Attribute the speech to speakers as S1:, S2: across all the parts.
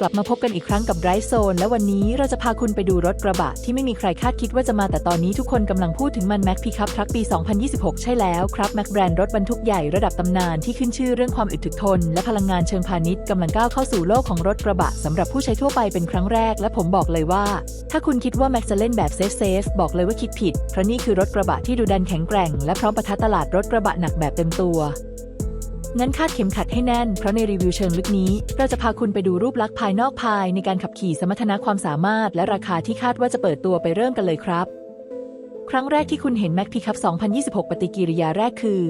S1: กลับมาพบกันอีกครั้งกับไรโซนและวันนี้เราจะพาคุณไปดูรถกระบะ ที่ไม่มีใครคาดคิดว่าจะมาแต่ตอนนี้ทุกคนกำลังพูดถึงมันแม็กพิคัพทรัคปี 2026 ใช่แล้วครับแม็กแบรนด์รถบรรทุกใหญ่ระดับตำนานที่ขึ้นชื่อเรื่องความอึดถึกทน และพลังงานเชิงพาณิชย์กำลังก้าวเข้าสู่โลกของรถกระบะสำหรับผู้ใช้ทั่วไปเป็นครั้งแรก และผมบอกเลยว่า ถ้าคุณคิดว่าแม็กจะเล่นแบบเซฟเซฟบอกเลยว่าคิดผิดเพราะนี่คือรถกระบะที่ดูดันแข็งแกร่ง และพร้อมปะทะตลาดรถกระบะหนักแบบเต็มตัว งั้นคาดเข็มขัดให้แน่น เพราะในรีวิวเชิงลึกนี้ เราจะพาคุณไปดูรูปลักษณ์ภายนอกภายในการขับขี่สมรรถนะความสามารถ และราคาที่คาดว่าจะเปิดตัวไปเริ่มกันเลยครับ ครั้งแรกที่คุณเห็น Mac Pickup 2026 ปฏิกิริยาแรกคือ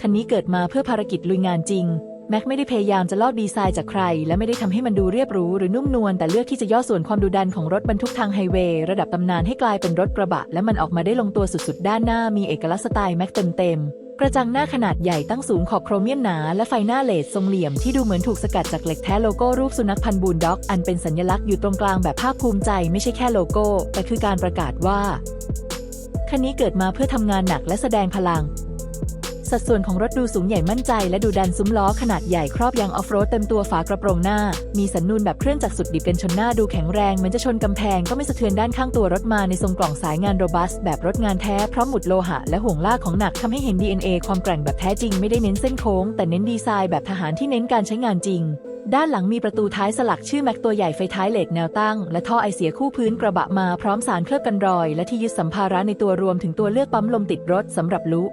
S1: คันนี้เกิดมาเพื่อภารกิจลุยงานจริงแม็กไม่ได้พยายามจะลอกดีไซน์จากใคร และไม่ได้ทำให้มันดูเรียบรู้หรือนุ่มนวลแต่เลือกที่จะย่อส่วนความดุดันของรถบรรทุกทางไฮเวย์ระดับตำนานให้กลายเป็นรถกระบะ และมันออกมาได้ลงตัวสุดๆ ด้านหน้ามีเอกลักษณ์สไตล์แม็กเต็มๆ กระจังหน้าขนาดใหญ่ตั้งสูงขอบโครเมียมหนา และไฟหน้าเลสทรงเหลี่ยมที่ดูเหมือนถูกสกัดจากเหล็กแท้โลโก้รูปสุนัขพันธุ์บูลด็อก อันเป็นสัญลักษณ์อยู่ตรงกลางแบบภาคภูมิใจไม่ใช่แค่โลโก้ แต่คือการประกาศว่าคันนี้เกิดมาเพื่อทำงานหนักและแสดงพลัง สัดส่วนของรถดูสูงใหญ่มั่นใจและดูดันซุ้มล้อขนาดใหญ่ครอบยางออฟโรดเต็มตัวฝากระโปรงหน้า มีสันนูนแบบเครื่องจักรสุดดิบกันชนหน้าดูแข็งแรงเหมือนจะชนกำแพงก็ไม่สะเทือนด้านข้างตัวรถมาในทรงกล่องสายงานโรบัส แบบรถงานแท้พร้อมหมุดโลหะและห่วงลากของหนักทำให้เห็น DNA ความแกร่งแบบแท้จริงไม่ได้เน้นเส้นโค้ง แต่เน้นดีไซน์แบบทหารที่เน้นการใช้งานจริงด้านหลังมีประตูท้ายสลักชื่อแม็กตัวใหญ่ไฟท้ายเหลดแนวตั้ง และท่อไอเสียคู่พื้นกระบะมาพร้อมสารเคลือบกันรอย และที่ยึดสัมภาระในตัวรวมถึงตัวเลือกปั๊มลมติดรถสำหรับลุ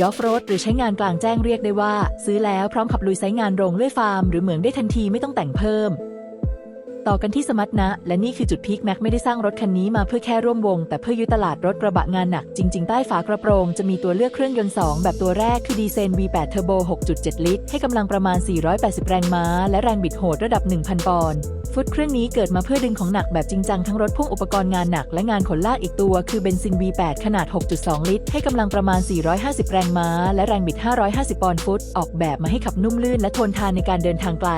S1: ยอฟโรดหรือใช้งานกลางแจ้งเรียกได้ว่า ซื้อแล้วพร้อมขับลุยไซงานโรงเลื่อยฟาร์มหรือเหมืองได้ทันทีไม่ต้องแต่งเพิ่ม ต่อกันที่สมัตนะ และนี่คือจุดพีคแม็กไม่ได้สร้างรถคันนี้มาเพื่อแค่ร่วมวง แต่เพื่อยึดตลาดรถกระบะงานหนัก จริง ๆ ใต้ฝากระโปรงจะมีตัวเลือกเครื่องยนต์ 2 แบบตัวแรกคือดีเซน V8 Turbo 6.7 ลิตร ให้กำลังประมาณ 480 แรงม้า และแรงบิดโหดระดับ 1,000 ปอนด์ฟุตเครื่องนี้เกิดมาเพื่อดึงของหนักแบบจริงจังทั้งรถพ่วงอุปกรณ์งานหนักและงานขนลากอีกตัว คือเบนซิน V8 ขนาด 6.2 ลิตร ให้กำลังประมาณ 450 แรงม้า และแรงบิด 550 ปอนด์ฟุต ออกแบบมาให้ขับนุ่มลื่นและทนทานในการเดินทางไกล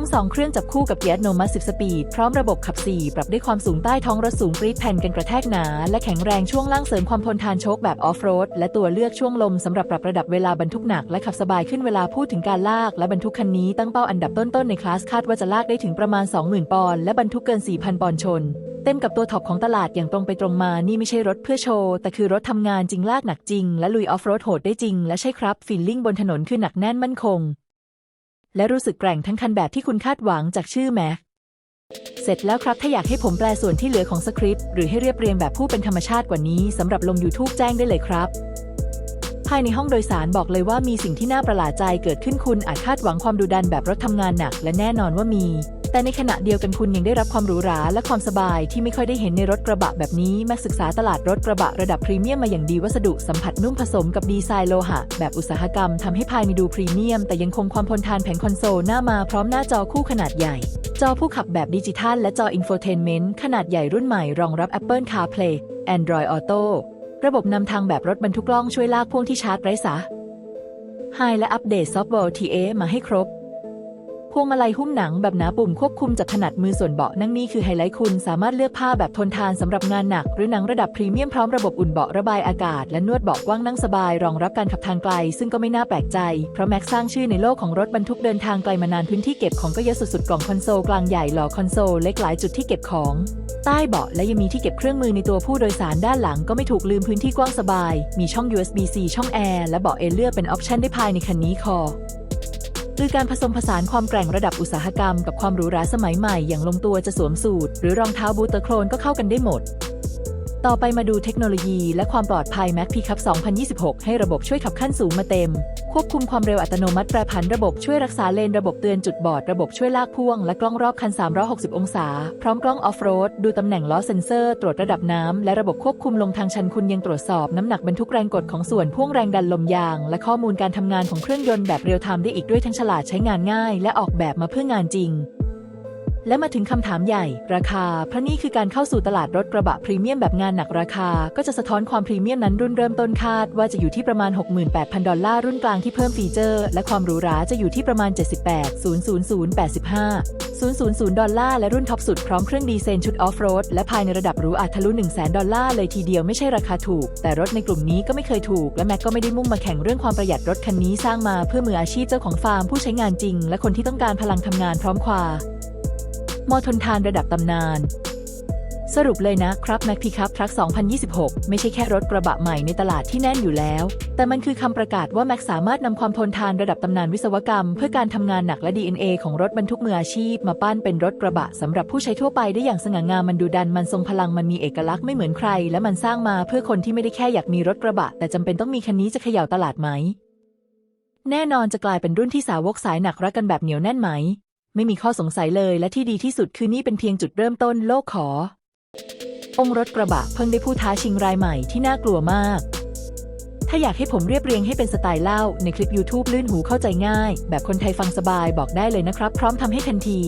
S1: ทั้งสองเครื่องจับคู่กับเกียร์อัตโนมัติ10 สปีด พร้อมระบบขับ 4 ปรับด้วยความสูงใต้ท้องรถสูงปรี๊ดแผ่นกันกระแทกหนา และแข็งแรงช่วงล่างเสริมความทนทานโชคแบบออฟโรดและตัวเลือกช่วงลมสำหรับปรับระดับเวลาบรรทุกหนักและขับสบายขึ้นเวลาพูดถึงการลากและบรรทุกคันนี้ตั้งเป้าอันดับต้นๆในคลาสคาดว่าจะลากได้ถึงประมาณ 20,000 ปอนด์และบรรทุกเกิน 4,000 ปอนด์ชน เต็มกับตัวท็อปของตลาดอย่างตรงไปตรงมานี่ไม่ใช่รถเพื่อโชว์แต่คือรถทำงานจริงลากหนักจริง และลุยออฟโรดโหดได้จริง และใช่ครับฟีลลิ่งบนถนนคือหนักแน่นมั่นคง และรู้สึกแกร่งทั้งคันแบบที่คุณคาดหวังจากชื่อแม็กเสร็จแล้วครับ ถ้าอยากให้ผมแปลส่วนที่เหลือของสคริปต์หรือให้เรียบเรียงแบบผู้เป็นธรรมชาติกว่านี้สำหรับลง YouTube แจ้งได้เลยครับ ภายในห้องโดยสารบอกเลยว่ามีสิ่งที่น่าประหลาดใจเกิดขึ้นคุณอาจคาดหวังความดุดันแบบรถทำงานหนัก และแน่นอนว่ามี แต่ในขณะเดียวกันคุณยังได้รับความหรูหราและความสบายที่ไม่ค่อยได้เห็นในรถกระบะแบบนี้แม็กศึกษาตลาดรถกระบะระดับพรีเมียมมาอย่างดีวัสดุสัมผัสนุ่มผสมกับดีไซน์โลหะ แบบอุตสาหกรรมทำให้ภายในดูพรีเมียม แต่ยังคงความทนทานแผงคอนโซลหน้ามาพร้อมหน้าจอคู่ขนาดใหญ่ จอผู้ขับแบบดิจิทัล และจออินโฟเทนเมนต์ขนาดใหญ่รุ่นใหม่รองรับ Apple CarPlay Android Auto ระบบนำทางแบบรถบรรทุกกล้องช่วยลากพ่วงที่ชาร์จไร้สายไฮและอัปเดตซอฟต์แวร์ TA มาให้ครบ พวงมาลัยหุ้มหนังแบบหนาปุ่มควบคุมจากถนัดมือส่วนเบาะนั่งนี่คือไฮไลท์คุณสามารถเลือกผ้าแบบทนทานสำหรับงานหนัก หรือหนังระดับพรีเมียมพร้อมระบบอุ่นเบาะระบายอากาศ และนวดเบาะกว้างนั่งสบาย รองรับการขับทางไกล ซึ่งก็ไม่น่าแปลกใจ เพราะแม็กสร้างชื่อในโลกของรถบรรทุกเดินทางไกลมานานพื้นที่เก็บของก็เยอะสุดๆกล่องคอนโซลกลางใหญ่หล่อคอนโซลเล็กหลายจุดที่เก็บของใต้เบาะและยังมีที่เก็บเครื่องมือในตัวผู้โดยสารด้านหลังก็ไม่ถูกลืมพื้นที่กว้างสบาย มีช่อง USB-C ช่องแอร์และเบาะเอนเลือเป็นออปชันได้ภายในคันนี้คอ คือการผสมผสานความแกร่งระดับอุตสาหกรรมกับความหรูหราสมัยใหม่อย่างลงตัวจะสวมสูทหรือรองเท้าบูตเตอร์โครนก็เข้ากันได้หมด ต่อไปมาดูเทคโนโลยีและความปลอดภัย Mac Pickup 2026 ให้ระบบช่วยขับขั้นสูงมาเต็ม ควบคุมความเร็วอัตโนมัติแปรผันระบบช่วยรักษาเลน ระบบเตือนจุดบอด ระบบช่วยลากพ่วง และกล้องรอบคัน 360 องศา พร้อมกล้องออฟโรด ดูตำแหน่งล้อเซ็นเซอร์ ตรวจระดับน้ำ และระบบควบคุมลงทางชันคุณยังตรวจสอบน้ำหนักบรรทุกแรงกดของส่วนพ่วงแรงดันลมยาง และข้อมูลการทำงานของเครื่องยนต์แบบเรียลไทม์ได้อีกด้วยทั้งฉลาดใช้งานง่าย และออกแบบมาเพื่องานจริง และมาถึงคำถามใหญ่ ราคา เพราะนี่คือการเข้าสู่ตลาดรถกระบะพรีเมียมแบบงานหนักราคา ก็จะสะท้อนความพรีเมียมนั้นรุ่นเริ่มต้นคาด ว่าจะอยู่ที่ประมาณ 68,000 ดอลลาร์รุ่นกลางที่เพิ่มฟีเจอร์ และความหรูหราจะอยู่ที่ประมาณ 78 00085 000 ดอลลาร์และรุ่นท็อปสุดพร้อมเครื่องดีเซลชุดออฟโรดและภายในระดับหรูอาจทะลุ 1 0 0 0 0 0 ดอลลาร์เลยทีเดียวไม่ใช่ราคาถูก แต่รถในกลุ่มนี้ก็ไม่เคยถูก และแม็กก็ไม่ได้มุ่งมาแข่งเรื่องความประหยัดรถคันนี้สร้างมาเพื่อมืออาชีพเจ้าของฟาร์มผู้ใช้งานจริง และคนที่ต้องการพลังทำงานพร้อมควา มอทนทานระดับตำนาน สรุปเลยนะครับ Mac Pickup Truck 2026 ไม่ใช่แค่รถกระบะใหม่ในตลาดที่แน่นอยู่แล้ว แต่มันคือคำประกาศว่า Mac สามารถนำความทนทานระดับตำนานวิศวกรรม เพื่อการทำงานหนักและ DNA ของรถบรรทุกมืออาชีพ มาปั้นเป็นรถกระบะสำหรับผู้ใช้ทั่วไปได้อย่างสง่างามมันดูดันมันทรงพลังมันมีเอกลักษณ์ไม่เหมือนใคร และมันสร้างมาเพื่อคนที่ไม่ได้แค่อยากมีรถกระบะ แต่จำเป็นต้องมีคันนี้จะเขย่าตลาดไหมแน่นอนจะกลายเป็นรุ่นที่สาวกสายหนักรักกันแบบเหนียวแน่นไหม ไม่มีข้อสงสัยเลยและที่ดีที่สุดคือนี่เป็นเพียงจุดเริ่มต้นโลกขอ องค์รถกระบะเพิ่งได้ผู้ท้าชิงรายใหม่ที่น่ากลัวมาก ถ้าอยากให้ผมเรียบเรียงให้เป็นสไตล์เล่าในคลิป YouTube ลื่นหูเข้าใจง่าย แบบคนไทยฟังสบายบอกได้เลยนะครับ พร้อมทำให้ทันที